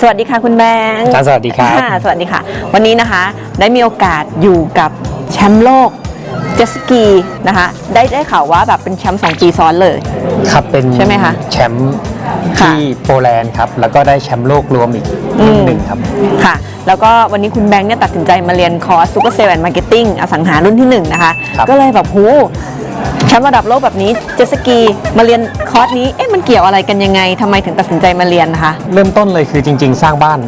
สวัสดีค่ะคุณแบงค์อาจารย์สวัสดีครับะสวัสดีค่ะ วันนี้นะคะได้มีโอกาสอยู่กับแชมป์โลกเจตสกีนะคะ ได้ได้ข่าวว่าแบบเป็นแชมป์สองปีซ้อนเลย ครับเป็นใช่ไหมคะแชมป์ค่ะที่โปแลนด์ครับ แล้วก็ได้แชมป์โลกรวมอีกรุ่นหนึ่งครับค่ะ แล้วก็วันนี้คุณแบงค์เนี่ยตัดสินใจมาเรียนคอร์สซูเปอร์เซลล์แอนด์มาร์เก็ตติ้งอสังหารุ่นที่หนึ่งนะคะครับก็เลยแบบโห แชมป์ระดับโลกแบบนี้เจตสกีมาเรียนคอร์สนี้เอ๊ะมันเกี่ยวอะไรกันยังไงทำไมถึงตัดสินใจมาเรียนนะคะ เริ่มต้นเลยคือจริง ๆ สร้างบ้าน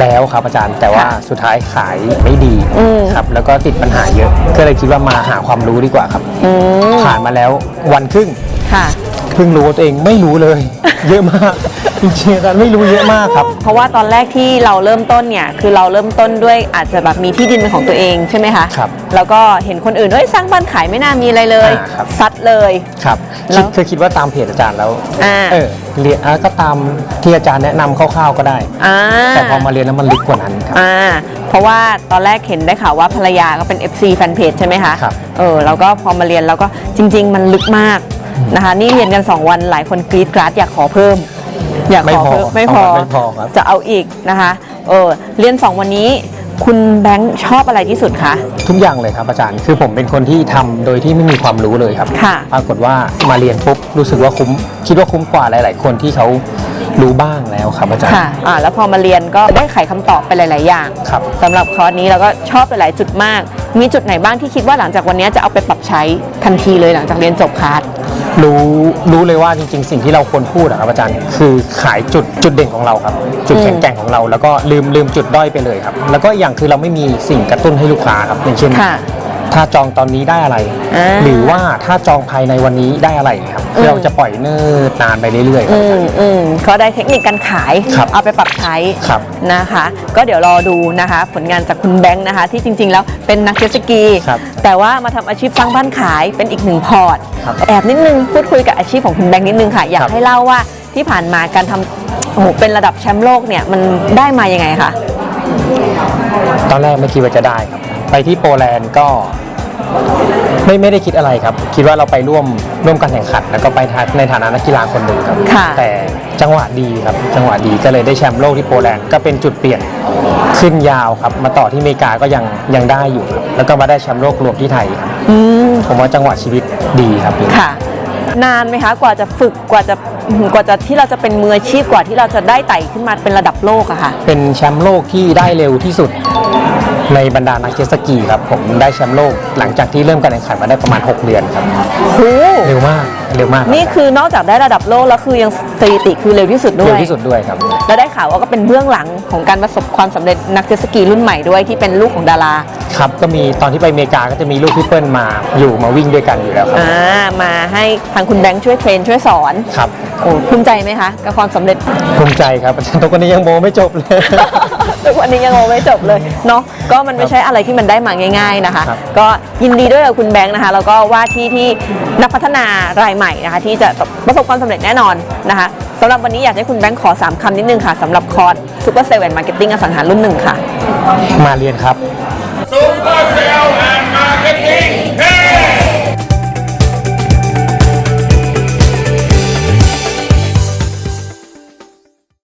แล้วครับอาจารย์ แต่ว่าค่ะสุดท้ายขายไม่ดีอืม ครับแล้วก็ติดปัญหาเยอะ ก็เลยคิดว่ามาหาความรู้ดีกว่าครับ อืมผ่านมาแล้ววันครึ่งค่ะ เพิ่งรู้ว่าตัวเองไม่รู้เลย เยอะมากจริงๆอาจารย์ไม่รู้เยอะมากครับ เพราะว่าตอนแรกที่เราเริ่มต้นเนี่ยคือเราเริ่มต้นด้วยอาจจะแบบมีที่ดินเป็นของตัวเองใช่ไหมคะครับแล้วก็เห็นคนอื่นเฮ้ยสร้างบ้านขายไม่น่ามีอะไรเลยอ่าครับ ซัดเลย ครับแล้คิวดเคยคิดว่าตามเพจอาจารย์แล้วอ่า เออเรียนอะก็ตามที่อาจารย์แนะนำคร่าวๆก็ได้ อ่า แต่พอมาเรียนแล้วมันลึกกว่านั้นครับ อ่าเพราะว่าตอนแรกเห็นได้ข่าวว่าภรรยาก็เป็น FC แฟนเพจใช่ไหมคะครับ เออแล้วก็พอมาเรียนแล้วก็จริง ๆ มันลึกมาก นะคะ นี่เรียนกัน 2 วันหลายคนกรีดกราดอยากขอเพิ่ม อยากไม่ขอพอเพิ่มไม่พอสองวันไม่พอครับจะเอาอีกนะคะเออเรียน 2 วันนี้คุณแบงค์ชอบอะไรที่สุดคะ ทุกอย่างเลยครับอาจารย์ คือผมเป็นคนที่ทำโดยที่ไม่มีความรู้เลยครับค่ะปรากฏว่ามาเรียนปุ๊บรู้สึกว่าคุ้ม คิดว่าคุ้มกว่าหลาย ๆ คนที่เขารู้บ้างแล้วครับอาจารย์ค่ะอ่าแล้วพอมาเรียนก็ได้ไขคำตอบไปหลาย ๆ อย่างครับสำหรับคอร์สนี้เราก็ชอบหลาย ๆ จุดมาก มีจุดไหนบ้างที่คิดว่าหลังจากวันนี้จะเอาไปปรับใช้ทันทีเลยหลังจากเรียนจบคลาส รู้รู้เลยว่าจริง ๆ สิ่งที่เราควรพูดอะครับอาจารย์ คือขายจุดจุดเด่นของเราครับ จุดแข็งแกร่งของเรา แล้วก็ลืมลืมจุดด้อยไปเลยครับ แล้วก็อย่างคือเราไม่มีสิ่งกระตุ้นให้ลูกค้าครับอย่างเช่น ค่ะ ถ้าจองตอนนี้ได้อะไร อ่าหรือว่าถ้าจองภายในวันนี้ได้อะไรครับคือเราจะปล่อยเนิ่นนานไปเรื่อยๆครับ อืมอืมเขาได้เทคนิคการขาย ครับ เอาไปปรับใช้ ครับ นะคะ ก็เดี๋ยวรอดูนะคะ ผลงานจากคุณแบงค์นะคะ ที่จริงๆ แล้วเป็นนักเจ็ตสกี ครับแต่ว่ามาทำอาชีพสร้างบ้านขายเป็นอีกหนึ่งพอร์ต ครับแอบนิดนึงพูดคุยกับอาชีพของคุณแบงค์นิดนึงค่ะ อยากครับให้เล่าว่าที่ผ่านมาการทำโอ้โหเป็นระดับแชมป์โลกเนี่ยมันได้มายังไงคะ ตอนแรกไม่คิดว่าจะได้ครับ ไปที่โปแลนด์ก็ไม่ไม่ได้คิดอะไรครับ คิดว่าเราไปร่วมร่วมการแข่งขัน แล้วก็ไปทางในฐานะนักกีฬาคนหนึ่งครับ ค่ะแต่จังหวะดีครับ จังหวะดีก็เลยได้แชมป์โลกที่โปแลนด์ก็เป็นจุดเปลี่ยนขึ้นยาวครับ มาต่อที่อเมริกาก็ยังยังได้อยู่ครับแล้วก็มาได้แชมป์โลกรวมที่ไทยครับอืมผมว่าจังหวะชีวิตดีครับค่ะ นานไหมคะ กว่าจะฝึกกว่าจะกว่าจะที่เราจะเป็นมืออาชีพกว่าที่เราจะได้ไต่ขึ้นมาเป็นระดับโลกอะค่ะ เป็นแชมป์โลกที่ได้เร็วที่สุด ในบรรดานักเจ็ตสกีครับผมได้แชมป์โลกหลังจากที่เริ่มการแข่งขันมาได้ประมาณ 6 เดือนครับโหเร็วมากเร็วมากครับนี่คือนอกจากได้ระดับโลกแล้วคือยังสถิติคือเร็วที่สุดด้วเร็ยวที่สุดด้วยครับแล้วได้ข่าวว่าก็เป็นเบื้องหลังของการประสบความสำเร็จนักเจ็ตสกีรุ่นใหม่ด้วยที่เป็นลูกของดาราครับก็มีตอนที่ไปอเมริกาก็จะมีลูกพี่เปิ้ลมาอยู่มาวิ่งด้วยกันอยู่แล้วครับอ่ามาให้ทางคุณแบงค์ช่วยเทรนช่วยสอนครับโอ้ภูมิใจไหมคะกับความสำเร็จภูมิใจครับอาจารย์ทุกคนนี้ยังโมไม่จบเลย ทุกวันนี้ยังโงไม่จบเลยเนาะก็มันไม่ใช่อะไรที่มันได้มาง่าย ๆนะคะ ครับ ก็ยินดีด้วยกับคุณแบงค์นะคะแล้วก็ว่าที่ที่นักพัฒนารายใหม่นะคะ ที่จะประสบความสำเร็จแน่นอนนะคะสำหรับวันนี้อยากให้คุณแบงค์ขอ 3คำนิดนึงค่ะสำหรับคอร์สซูเปอร์เซเว่นมาร์เก็ตติ้งอสังหารุ่นหนึ่งค่ะ มาเรียนครับ Super Sale and Marketing